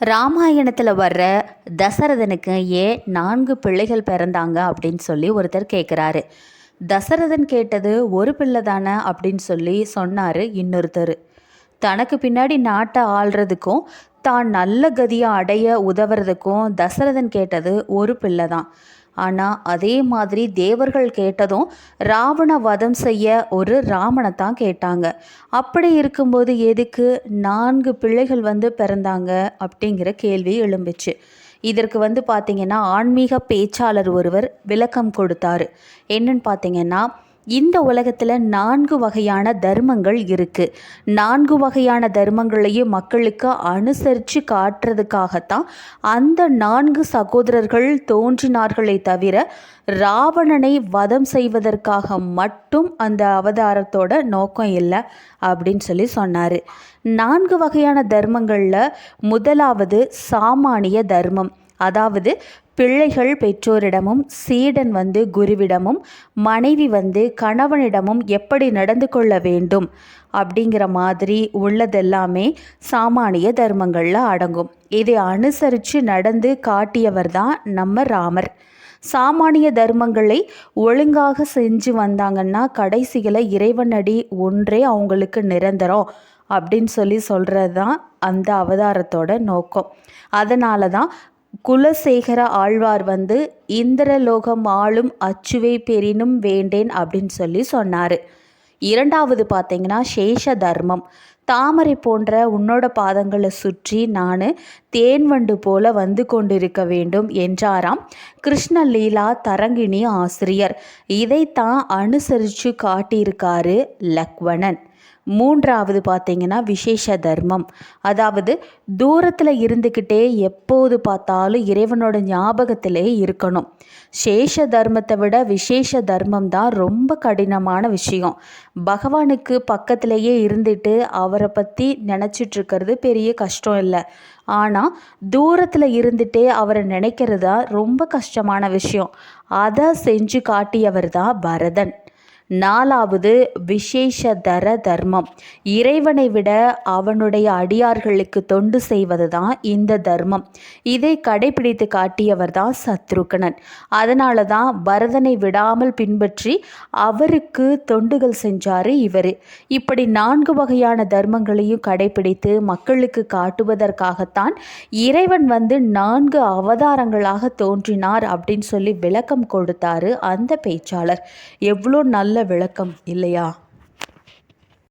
ராமாயணத்தில் வர்ற தசரதனுக்கு ஏன் நான்கு பிள்ளைகள் பிறந்தாங்க அப்படின்னு சொல்லி ஒருத்தர் கேட்குறாரு தசரதன் கேட்டது ஒரு பிள்ளை தானே அப்படின்னு சொல்லி சொன்னார் இன்னொருத்தர். தனக்கு பின்னாடி நாட்டை ஆள்றதுக்கும் தான் நல்ல கதியை அடைய உதவுறதுக்கும் தசரதன் கேட்டது ஒரு பிள்ளை தான். ஆனால் அதே மாதிரி தேவர்கள் கேட்டதும் ராவண வதம் செய்ய ஒரு ராமனை தான் கேட்டாங்க. அப்படி இருக்கும்போது எதுக்கு நான்கு பிள்ளைகள் வந்து பிறந்தாங்க அப்படிங்கிற கேள்வி எழும்புச்சு. இதற்கு வந்து பார்த்திங்கன்னா ஆன்மீக பேச்சாளர் ஒருவர் விளக்கம் கொடுத்தாரு. என்னன்னு பார்த்தீங்கன்னா இந்த உலகத்தில் நான்கு வகையான தர்மங்கள் இருக்குது நான்கு வகையான தர்மங்களையும் மக்களுக்கு அனுசரித்து காட்டுறதுக்காகத்தான் அந்த நான்கு சகோதரர்கள் தோன்றினார்களே தவிர ராவணனை வதம் செய்வதற்காக மட்டும் அந்த அவதாரத்தோட நோக்கம் இல்லை அப்படின்னு சொல்லி சொன்னார். நான்கு வகையான தர்மங்களில் முதலாவது சாமானிய தர்மம். அதாவது பிள்ளைகள் பெற்றோரிடமும் சீடன் வந்து குருவிடமும் மனைவி வந்து கணவனிடமும் எப்படி நடந்து கொள்ள வேண்டும் அப்படிங்கிற மாதிரி உள்ளதெல்லாமே சாமானிய தர்மங்களில் அடங்கும். இதை அனுசரித்து நடந்து காட்டியவர் தான் நம்ம ராமர். சாமானிய தர்மங்களை ஒழுங்காக செஞ்சு வந்தாங்கன்னா கடைசியில் இறைவனடி ஒன்றே அவங்களுக்கு நிரந்தரம் அப்படின்னு சொல்லி சொல்கிறது தான் அந்த அவதாரத்தோட நோக்கம். அதனால தான் குலசேகர ஆழ்வார் வந்து இந்திரலோகம் ஆளும் அச்சுவை பெரினும் வேண்டேன் அப்படின்னு சொல்லி சொன்னார். இரண்டாவது பார்த்தீங்கன்னா சேஷ தர்மம். தாமரை போன்ற உன்னோட பாதங்களை சுற்றி நான் தேன்வண்டு போல வந்து கொண்டிருக்க வேண்டும் என்றாராம் கிருஷ்ணலீலா தரங்கிணி ஆசிரியர். இதைத்தான் அனுசரித்து காட்டியிருக்காரு லக்வணன். மூன்றாவது பார்த்தீங்கன்னா விசேஷ தர்மம். அதாவது தூரத்தில் இருந்துக்கிட்டே எப்போது பார்த்தாலும் இறைவனோட ஞாபகத்திலே இருக்கணும். சேஷ தர்மத்தை விட விசேஷ தர்மம் தான் ரொம்ப கடினமான விஷயம். பகவானுக்கு பக்கத்திலேயே இருந்துட்டு அவரை பற்றி நினச்சிட்ருக்கிறது பெரிய கஷ்டம் இல்லை. ஆனால் தூரத்தில் இருந்துகிட்டே அவரை நினைக்கிறது தான் ரொம்ப கஷ்டமான விஷயம். அதை செஞ்சு காட்டியவர் தான் பரதன். நாலாவது விசேஷதர தர்மம். இறைவனை விட அவனுடைய அடியார்களுக்கு தொண்டு செய்வது தான் இந்த தர்மம். இதை கடைபிடித்து காட்டியவர் தான் சத்ருகனன் அதனால தான் பரதனை விடாமல் பின்பற்றி அவருக்கு தொண்டுகள் செஞ்சார் இவர். இப்படி நான்கு வகையான தர்மங்களையும் கடைபிடித்து மக்களுக்கு காட்டுவதற்காகத்தான் இறைவன் வந்து நான்கு அவதாரங்களாக தோன்றினார் அப்படின்னு சொல்லி விளக்கம் கொடுத்தாரு அந்த பேச்சாளர். எவ்வளோ நல்ல விளக்கம் இல்லையா?